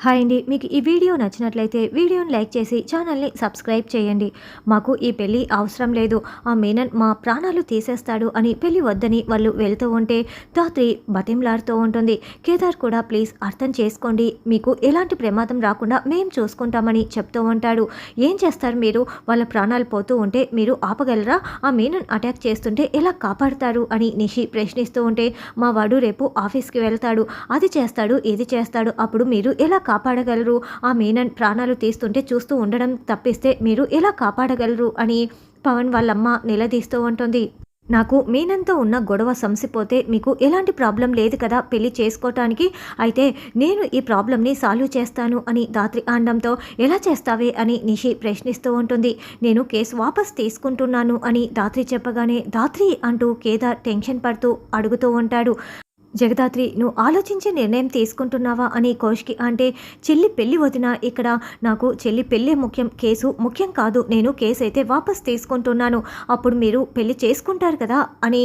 Hi అండి. మీకు ఈ వీడియో నచ్చినట్లయితే వీడియోని లైక్ చేసి ఛానల్ని సబ్స్క్రైబ్ చేయండి. మాకు ఈ పెళ్ళి అవసరం లేదు. ఆ మీనన్ మా ప్రాణాలు తీసేస్తాడు అని పెళ్ళి వద్దని వాళ్ళు వెళ్తూ ఉంటే ధాత్రి బతింలాడుతూ ఉంటుంది. కేదార్ కూడా ప్లీజ్ అర్థం చేసుకోండి. మీకు ఎలాంటి ప్రమాదం రాకుండా మేము చూసుకుంటామని చెప్తూ ఉంటాడు. ఏం చేస్తారు మీరు? వాళ్ళ ప్రాణాలు పోతూ ఉంటే మీరు ఆపగలరా? ఆ మీనన్ అటాక్ చేస్తుంటే ఎలా కాపాడుతారు? అని నిషి ప్రశ్నిస్తూ ఉంటే మా వాడు రేపు ఆఫీస్కి వెళ్తాడు. అది చేస్తాడు ఇది చేస్తాడు. అప్పుడు మీరు ఎలా కాపాడగలరు? ఆ మీనన్ ప్రాణాలు తీస్తుంటే చూస్తూ ఉండడం తప్పిస్తే మీరు ఎలా కాపాడగలరు? అని పవన్ వాళ్ళమ్మ నిలదీస్తూ ఉంటుంది. నాకు మీనంతో ఉన్న గొడవ సంసిపోతే మీకు ఎలాంటి ప్రాబ్లం లేదు కదా పెళ్ళి చేసుకోవటానికి అయితే నేను ఈ ప్రాబ్లంని సాల్వ్ చేస్తాను అని దాత్రి ఆండంతో ఎలా చేస్తావే? అని నిషి ప్రశ్నిస్తూ ఉంటుంది. నేను కేసు వాపస్ తీసుకుంటున్నాను అని దాత్రి చెప్పగానే దాత్రి అంటూ కేదార్ టెన్షన్ పడుతూ అడుగుతూ ఉంటాడు. జగదాత్రి నువ్వు ఆలోచించే నిర్ణయం తీసుకుంటున్నావా అని కోష్కి అంటే చెల్లి పెళ్ళి వదిన ఇక్కడ నాకు చెల్లి పెళ్ళే ముఖ్యం కేసు ముఖ్యం కాదు నేను కేసు అయితే వాపస్ తీసుకుంటున్నాను అప్పుడు మీరు పెళ్ళి చేసుకుంటారు కదా అని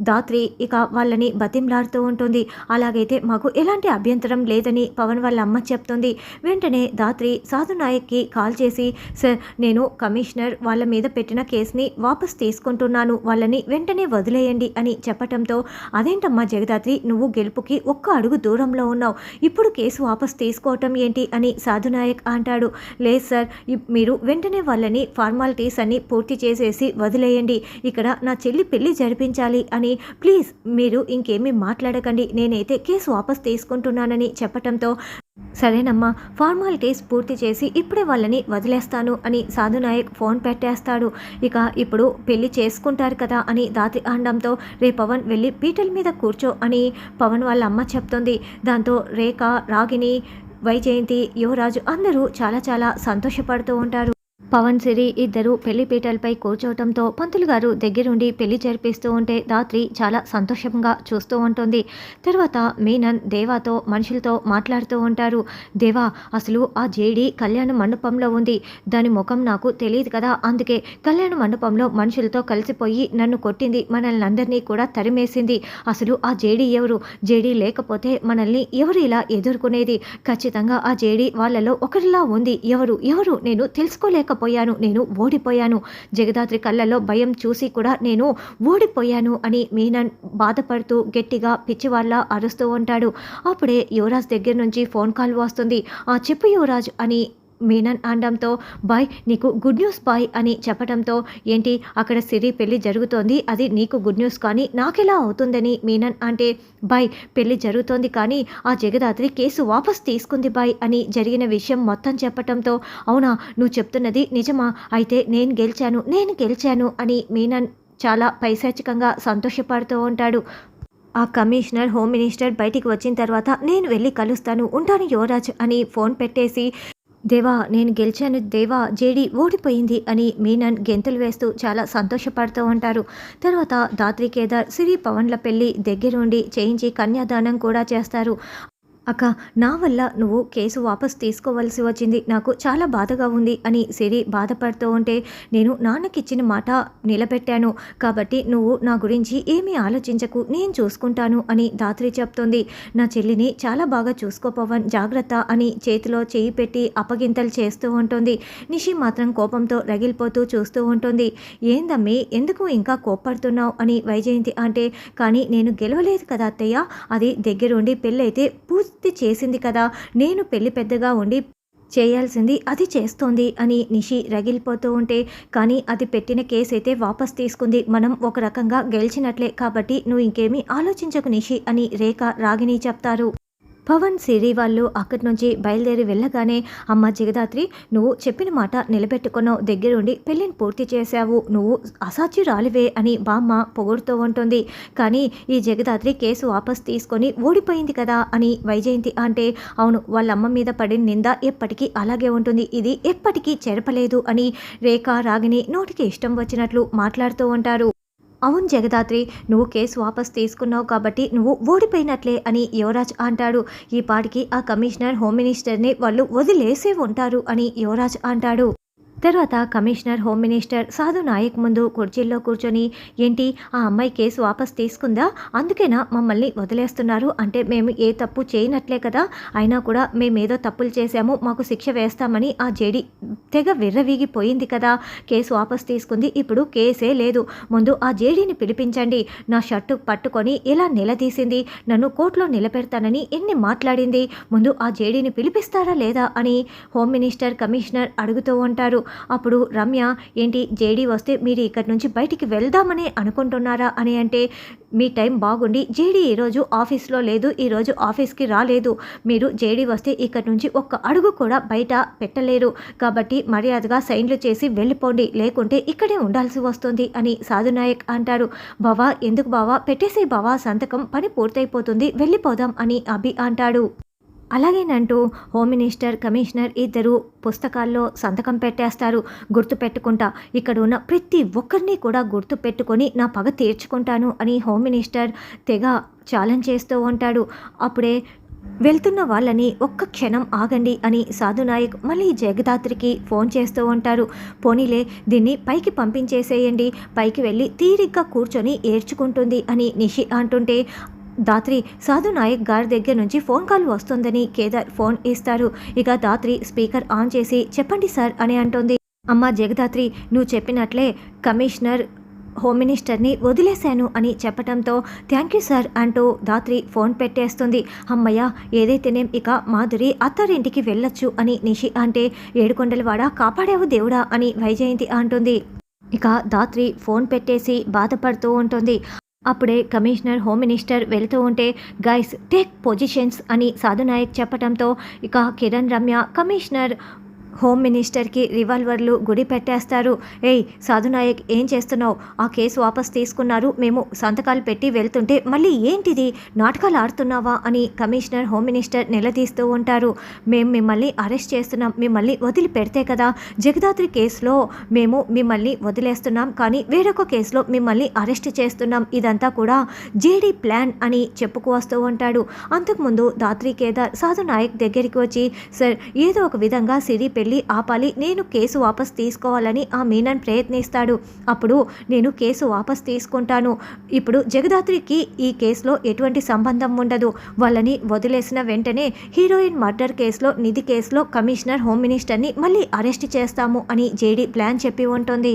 దాత్రి ఇక వాళ్ళని బతింలాడుతూ ఉంటుంది. అలాగైతే మాకు ఎలాంటి అభ్యంతరం లేదని పవన్ వాళ్ళ అమ్మ చెప్తుంది. వెంటనే దాత్రి సాధు నాయక్కి కాల్ చేసి సార్ నేను కమిషనర్ వాళ్ళ మీద పెట్టిన కేసుని వాపస్ తీసుకుంటున్నాను. వాళ్ళని వెంటనే వదిలేయండి అని చెప్పటంతో అదేంటమ్మా జగదాత్రి నువ్వు గెలుపుకి ఒక్క అడుగు దూరంలో ఉన్నావు. ఇప్పుడు కేసు వాపస్ తీసుకోవటం ఏంటి? అని సాధు నాయక్ అంటాడు. లేదు సార్ మీరు వెంటనే వాళ్ళని ఫార్మాలిటీస్ అన్ని పూర్తి చేసేసి వదిలేయండి. ఇక్కడ నా చెల్లి పెళ్ళి జరిపించాలి అని ప్లీజ్ మీరు ఇంకేమీ మాట్లాడకండి. నేనైతే కేసు వాపస్ తీసుకుంటున్నానని చెప్పటంతో సరేనమ్మా ఫార్మాలిటీస్ పూర్తి చేసి ఇప్పుడే వాళ్ళని వదిలేస్తాను అని సాధు నాయక్ ఫోన్ పెట్టేస్తాడు. ఇక ఇప్పుడు పెళ్ళి చేసుకుంటారు కదా అని దాతి అండంతో రే పవన్ వెళ్ళి పీటల మీద కూర్చో అని పవన్ వాళ్ళ అమ్మ చెప్తుంది. దాంతో రేఖ రాగిని వైజయంతి యువరాజు అందరూ చాలా చాలా సంతోషపడుతూ ఉంటారు. పవన్ సిరి ఇద్దరు పెళ్ళి పీటలపై కూర్చోవటంతో పంతులు గారు దగ్గరుండి పెళ్ళి జరిపిస్తూ ఉంటే దాత్రి చాలా సంతోషంగా చూస్తూ ఉంటుంది. తర్వాత మీనన్ దేవాతో మనుషులతో మాట్లాడుతూ ఉంటారు. దేవా అసలు ఆ జేడి కళ్యాణ మండపంలో ఉంది. దాని ముఖం నాకు తెలియదు కదా. అందుకే కళ్యాణ మండపంలో మనుషులతో కలిసిపోయి నన్ను కొట్టింది మనల్ని అందరినీ కూడా తరిమేసింది. అసలు ఆ జేడి ఎవరు? జేడి లేకపోతే మనల్ని ఎవరు ఇలా ఎదుర్కొనేది? ఖచ్చితంగా ఆ జేడి వాళ్ళలో ఒకరిలా ఉంది. ఎవరు? ఎవరు? నేను పోయాను నేను ఓడిపోయాను. జగదాత్రి కళ్ళల్లో భయం చూసి కూడా నేను ఓడిపోయాను అని మీనన్ బాధపడుతూ గట్టిగా పిచ్చివాళ్ళ అరుస్తూ ఉంటాడు. అప్పుడే యువరాజ్ దగ్గర నుంచి ఫోన్ కాల్ వస్తుంది. ఆ చెప్పు యువరాజ్ అని మీనన్ అనడంతో బాయ్ నీకు గుడ్ న్యూస్ బాయ్ అని చెప్పడంతో ఏంటి అక్కడ సిరి పెళ్ళి జరుగుతోంది అది నీకు గుడ్ న్యూస్ కానీ నాకెలా అవుతుందని మీనన్ అంటే బాయ్ పెళ్ళి జరుగుతోంది కానీ ఆ జగదాత్రి కేసు వాపస్ తీసుకుంది బాయ్ అని జరిగిన విషయం మొత్తం చెప్పటంతో అవునా నువ్వు చెప్తున్నది నిజమా? అయితే నేను గెలిచాను నేను గెలిచాను అని మీనన్ చాలా పైశాచికంగా సంతోషపడుతూ ఉంటాడు. ఆ కమిషనర్ హోమ్ మినిస్టర్ బయటికి వచ్చిన తర్వాత నేను వెళ్ళి కలుస్తాను ఉంటాను యువరాజ్ అని ఫోన్ పెట్టేసి దేవా నేను గెలిచాను. దేవా జేడి ఓడిపోయింది అని మీనన్ గెంతులు వేస్తూ చాలా సంతోషపడుతూ ఉంటారు. తర్వాత దాత్రి కేదార్ సిరి పవన్ల పెళ్ళి దగ్గరుండి చేయించి కన్యాదానం కూడా చేస్తారు. అక్క నా వల్ల నువ్వు కేసు వాపస్ తీసుకోవాల్సి వచ్చింది. నాకు చాలా బాధగా ఉంది అని సిరి బాధపడుతూ ఉంటే నేను నాన్నకిచ్చిన మాట నిలబెట్టాను. కాబట్టి నువ్వు నా గురించి ఏమీ ఆలోచించకు నేను చూసుకుంటాను అని దాత్రి చెప్తుంది. నా చెల్లిని చాలా బాగా చూసుకోపోవని జాగ్రత్త అని చేతిలో చేయి పెట్టి అపగింతలు చేస్తూ ఉంటుంది. నిషి మాత్రం కోపంతో రగిలిపోతూ చూస్తూ ఉంటుంది. ఏందమ్మి ఎందుకు ఇంకా కోప్పడుతున్నావు అని వైజయంతి అంటే కానీ నేను గెలవలేదు కదా అత్తయ్య అది దగ్గరుండి పెళ్ళైతే పూర్తి చేసింది కదా. నేను పెళ్ళి పెద్దగా ఉండి చేయాల్సింది అది చేస్తోంది అని నిషి రగిలిపోతూ ఉంటే కానీ అది పెట్టిన కేసు అయితే వాపస్ తీసుకుంది. మనం ఒక రకంగా గెలిచినట్లే కాబట్టి నువ్వు ఇంకేమీ ఆలోచించకు నిషి అని రేఖ రాగిని చెప్తారు. పవన్ సిరి వాళ్ళు అక్కడి నుంచి బయలుదేరి వెళ్ళగానే అమ్మ జగదాత్రి నువ్వు చెప్పిన మాట నిలబెట్టుకున్నావు దగ్గరుండి పెళ్ళిని పూర్తి చేశావు నువ్వు అసాధ్యురాలివే అని బామ్మ పొగుడుతూ ఉంటుంది. కానీ ఈ జగదాత్రి కేసు వాపస్ తీసుకొని ఓడిపోయింది కదా అని వైజయంతి అంటే అవును వాళ్ళ అమ్మ మీద పడిన నింద ఎప్పటికీ అలాగే ఉంటుంది ఇది ఎప్పటికీ చెరపలేదు అని రేఖ రాగిని నోటికి ఇష్టం వచ్చినట్లు మాట్లాడుతూ ఉంటారు. అవును జగదాత్రి నువ్వు కేసు వాపస్ తీసుకున్నావు కాబట్టి నువ్వు ఓడిపోయినట్లే అని యువరాజ్ అంటాడు. ఈ పాటికి ఆ కమిషనర్ హోమ్ మినిస్టర్ని వాళ్ళు వదిలేసే ఉంటారు అని యువరాజ్ అంటాడు. తర్వాత కమిషనర్ హోమ్ మినిస్టర్ సాధు నాయక్ ముందు కుర్చీల్లో కూర్చొని ఏంటి ఆ అమ్మాయి కేసు వాపస్ తీసుకుందా? అందుకేనా మమ్మల్ని వదిలేస్తున్నారు? అంటే మేము ఏ తప్పు చేయనట్లే కదా. అయినా కూడా మేమేదో తప్పులు చేశాము మాకు శిక్ష వేస్తామని ఆ జేడి తెగ విర్రవీగిపోయింది కదా. కేసు వాపస్ తీసుకుంది ఇప్పుడు కేసే లేదు. ముందు ఆ జేడీని పిలిపించండి. నా షర్టు పట్టుకొని ఇలా నిలదీసింది. నన్ను కోర్టులో నిలబెడతానని ఎన్ని మాట్లాడింది? ముందు ఆ జేడీని పిలిపిస్తారా లేదా? అని హోమ్ మినిస్టర్ కమిషనర్ అడుగుతూ ఉంటారు. అప్పుడు రమ్య ఏంటి జేడీ వస్తే మీరు ఇక్కడి నుంచి బయటికి వెళ్దామని అనుకుంటున్నారా? అని అంటే మీ టైం బాగుండి జేడీ ఈరోజు ఆఫీస్లో లేదు ఈరోజు ఆఫీస్కి రాలేదు. మీరు జేడీ వస్తే ఇక్కడి నుంచి ఒక్క అడుగు కూడా బయట పెట్టలేరు. కాబట్టి మర్యాదగా సైన్లు చేసి వెళ్ళిపోండి లేకుంటే ఇక్కడే ఉండాల్సి వస్తుంది అని సాధునాయక్ అంటారు బావా ఎందుకు బావా? పెట్టేసే బావా సంతకం పని పూర్తయిపోతుంది వెళ్ళిపోదాం అని అభి అంటాడు. అలాగేనంటూ హోమ్ మినిస్టర్ కమిషనర్ ఇద్దరు పుస్తకాల్లో సంతకం పెట్టేస్తారు. గుర్తు పెట్టుకుంటా ఇక్కడ ఉన్న ప్రతి ఒక్కరిని కూడా గుర్తు పెట్టుకొని నా పగ తీర్చుకుంటాను అని హోమ్ మినిస్టర్ తెగ ఛాలెంజ్ చేస్తూ ఉంటాడు. అప్పుడే వెళ్తున్న వాళ్ళని ఒక్క క్షణం ఆగండి అని సాధునాయక్ మళ్ళీ జగదాత్రికి ఫోన్ చేస్తూ ఉంటారు. పోనీలే దీన్ని పైకి పంపించేసేయండి పైకి వెళ్ళి తీరిగ్గా కూర్చొని ఏడ్చుకుంటుంది అని నిషి అంటుంటే దాత్రి సాధు నాయక్ గారి దగ్గర నుంచి ఫోన్ కాల్ వస్తుందని కేదార్ ఫోన్ ఇస్తారు. ఇక దాత్రి స్పీకర్ ఆన్ చేసి చెప్పండి సార్ అని అంటుంది. అమ్మ జగదాత్రి నువ్వు చెప్పినట్లే కమిషనర్ హోమ్ మినిస్టర్ని వదిలేశాను అని చెప్పడంతో థ్యాంక్ యూ సార్ అంటూ దాత్రి ఫోన్ పెట్టేస్తుంది. అమ్మయ్య ఏదైతేనేం ఇక మాధురి అత్తారింటికి వెళ్ళొచ్చు అని నిషి అంటే ఏడుకొండలవాడ కాపాడావు దేవుడా అని వైజయంతి అంటుంది. ఇక దాత్రి ఫోన్ పెట్టేసి బాధపడుతూ ఉంటుంది. అప్పుడే కమిషనర్ హోమ్ మినిస్టర్ వెళుతూ ఉంటే గైస్ టేక్ పొజిషన్స్ అని సాధునాయక్ చెప్పడంతో ఇక కిరణ్ రమ్య కమిషనర్ హోమ్ మినిస్టర్కి రివాల్వర్లు గుడి పెట్టేస్తారు ఏయ్ సాధునాయక్ ఏం చేస్తున్నావు? ఆ కేసు వాపస్ తీసుకున్నారు. మేము సంతకాలు పెట్టి వెళ్తుంటే మళ్ళీ ఏంటిది? నాటకాలు ఆడుతున్నావా? అని కమిషనర్ హోమ్ మినిస్టర్ నిలదీస్తూ ఉంటారు. మేము మిమ్మల్ని అరెస్ట్ చేస్తున్నాం. మిమ్మల్ని వదిలిపెడితే కదా. జగదాత్రి కేసులో మేము మిమ్మల్ని వదిలేస్తున్నాం. కానీ వేరొక కేసులో మిమ్మల్ని అరెస్ట్ చేస్తున్నాం. ఇదంతా కూడా జేడీ ప్లాన్ అని చెప్పుకు వస్తూ ఉంటాడు. అంతకుముందు దాత్రి కేదార్ సాధు నాయక్ దగ్గరికి వచ్చి సార్ ఏదో ఒక విధంగా సిరి పెళ్ళి ఆపాలి నేను కేసు వాపస్ తీసుకోవాలని ఆ మీనన్ ప్రయత్నిస్తాడు. అప్పుడు నేను కేసు వాపస్ తీసుకుంటాను. ఇప్పుడు జగదాత్రికి ఈ కేసులో ఎటువంటి సంబంధం ఉండదు. వాళ్ళని వదిలేసిన వెంటనే హీరోయిన్ మర్డర్ కేసులో నిధి కేసులో కమిషనర్ హోమ్ మినిస్టర్ని మళ్ళీ అరెస్ట్ చేస్తాము అని జేడీ ప్లాన్ చెప్పి ఉంటుంది.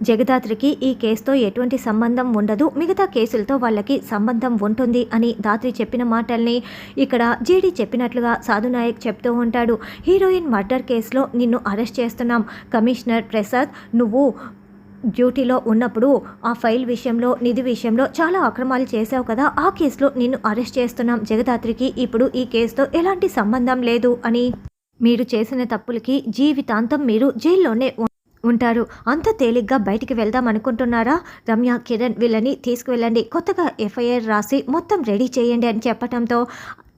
జగదాత్రికి ఈ కేసుతో ఎటువంటి సంబంధం ఉండదు. మిగతా కేసులతో వాళ్ళకి సంబంధం ఉంటుంది అని దాత్రి చెప్పిన మాటల్ని ఇక్కడ జేడీ చెప్పినట్లుగా సాధునాయక్ చెప్తూ ఉంటాడు. హీరోయిన్ మర్డర్ కేసులో నిన్ను అరెస్ట్ చేస్తున్నాం. కమిషనర్ ప్రసాద్ నువ్వు డ్యూటీలో ఉన్నప్పుడు ఆ ఫైల్ విషయంలో నిధి విషయంలో చాలా అక్రమాలు చేశావు కదా. ఆ కేసులో నిన్ను అరెస్ట్ చేస్తున్నాం జగదాత్రికి. ఇప్పుడు ఈ కేసుతో ఎలాంటి సంబంధం లేదు అని మీరు చేసిన తప్పులకి జీవితాంతం మీరు జైల్లోనే ఉంటారు. అంత తేలిగ్గా బయటికి వెళ్దాం అనుకుంటున్నారా? రమ్య కిరణ్ వీళ్ళని తీసుకువెళ్ళండి. కొత్తగా ఎఫ్ఐఆర్ రాసి మొత్తం రెడీ చేయండి అని చెప్పటంతో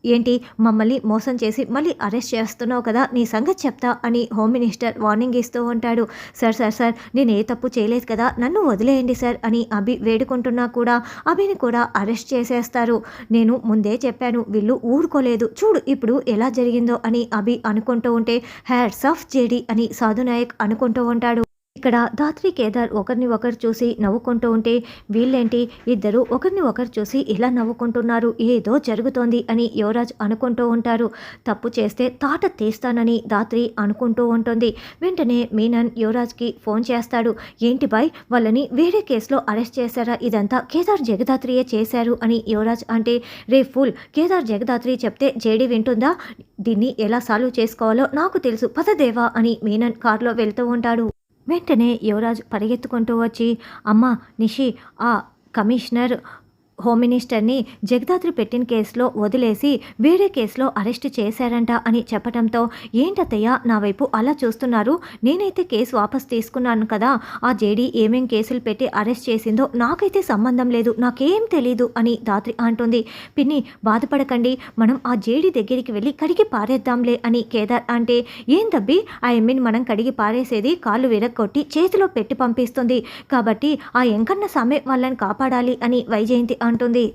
ఏంటి? మమ్మల్ని మోసం చేసి మళ్ళీ అరెస్ట్ చేస్తున్నావు కదా నీ సంగతి చెప్తా అని హోమ్ మినిస్టర్ వార్నింగ్ ఇస్తూ ఉంటాడు. సార్ సార్ సార్ నేను ఏ తప్పు చేయలేదు కదా నన్ను వదిలేయండి సార్ అని అభి వేడుకుంటున్నా కూడా అభిని కూడా అరెస్ట్ చేసేస్తారు. నేను ముందే చెప్పాను వీళ్ళు ఊరుకోలేదు. చూడు ఇప్పుడు ఎలా జరిగిందో అని అభి అనుకుంటూ ఉంటే హ్యాడ్స్ ఆఫ్ జేడి అని సాధునాయక్ అనుకుంటూ ఉంటాడు. ఇక్కడ దాత్రి కేదార్ ఒకరిని ఒకరు చూసి నవ్వుకుంటూ ఉంటే వీళ్ళేంటి? ఇద్దరు ఒకరిని ఒకరు చూసి ఇలా నవ్వుకుంటున్నారు. ఏదో జరుగుతోంది అని యువరాజ్ అనుకుంటూ ఉంటారు. తప్పు చేస్తే తాట తీస్తానని దాత్రి అనుకుంటూ ఉంటుంది. వెంటనే మీనన్ యువరాజ్కి ఫోన్ చేస్తాడు. ఏంటి బాయ్ వాళ్ళని వేరే కేసులో అరెస్ట్ చేశారా? ఇదంతా కేదార్ జగదాత్రియే చేశారు అని యువరాజ్ అంటే రే ఫుల్ కేదార్ జగదాత్రి చెప్తే జేడి వింటుందా? దీన్ని ఎలా సాల్వ్ చేసుకోవాలో నాకు తెలుసు. పదదేవా అని మీనన్ కారులో వెళ్తూ ఉంటాడు. వెంటనే యువరాజ్ పరిగెత్తుకుంటూ వచ్చి అమ్మ నిషి ఆ కమిషనర్ హోమ్ మినిస్టర్ని జగదాత్రి పెట్టిన కేసులో వదిలేసి వేరే కేసులో అరెస్ట్ చేశారంట అని చెప్పడంతో ఏంటత్తయ్య నా వైపు అలా చూస్తున్నారు? నేనైతే కేసు వాపస్ తీసుకున్నాను కదా. ఆ జేడీ ఏమేం కేసులు పెట్టి అరెస్ట్ చేసిందో నాకైతే సంబంధం లేదు నాకేం తెలీదు అని దాత్రి అంటుంది. పిన్ని బాధపడకండి. మనం ఆ జేడీ దగ్గరికి వెళ్ళి కడిగి పారేద్దాంలే అని కేదార్ అంటే ఏం తబ్బి? ఆ ఎమ్మిని మనం కడిగి పారేసేది కాళ్ళు విరగొట్టి చేతిలో పెట్టి పంపిస్తుంది. కాబట్టి ఆ ఎంకన్న సమయం వాళ్ళని కాపాడాలి అని వైజయంతి అంటుంది.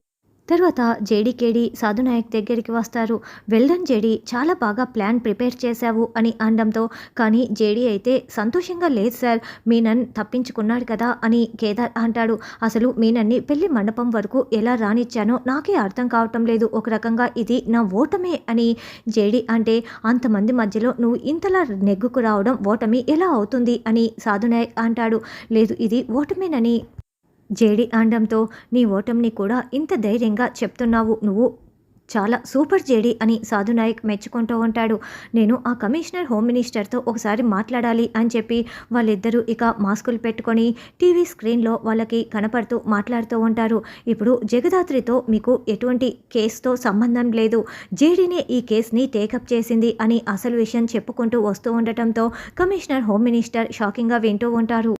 తర్వాత జేడీకేడి సాధునాయక్ దగ్గరికి వస్తారు. వెల్డన్ జేడి చాలా బాగా ప్లాన్ ప్రిపేర్ చేశావు అని అనడంతో కానీ జేడీ అయితే సంతోషంగా లేదు సార్ మీనన్ తప్పించుకున్నాడు కదా అని కేదార్ అంటాడు. అసలు మీనన్ని పెళ్ళి మండపం వరకు ఎలా రానిచ్చానో నాకే అర్థం కావటం లేదు. ఒక రకంగా ఇది నా ఓటమే అని జేడీ అంటే అంతమంది మధ్యలో నువ్వు ఇంతలా నెగ్గుకు రావడం ఓటమి ఎలా అవుతుంది అని సాధునాయక్ అంటాడు. లేదు ఇది ఓటమేనని జేడి ఆండంతో నీ ఓటమిని కూడా ఇంత ధైర్యంగా చెప్తున్నావు. నువ్వు చాలా సూపర్ జేడి అని సాధునాయక్ మెచ్చుకుంటూ ఉంటాడు. నేను ఆ కమిషనర్ హోమ్ మినిస్టర్తో ఒకసారి మాట్లాడాలి అని చెప్పి వాళ్ళిద్దరూ ఇక మాస్కులు పెట్టుకొని టీవీ స్క్రీన్లో వాళ్ళకి కనపడుతూ మాట్లాడుతూ ఉంటారు. ఇప్పుడు జగదాత్రితో మీకు ఎటువంటి కేసుతో సంబంధం లేదు. జేడీనే ఈ కేసుని టేకప్ చేసింది అని అసలు విషయం చెప్పుకుంటూ వస్తూ ఉండటంతో కమిషనర్ హోమ్ మినిస్టర్ షాకింగ్గా వింటూ ఉంటారు.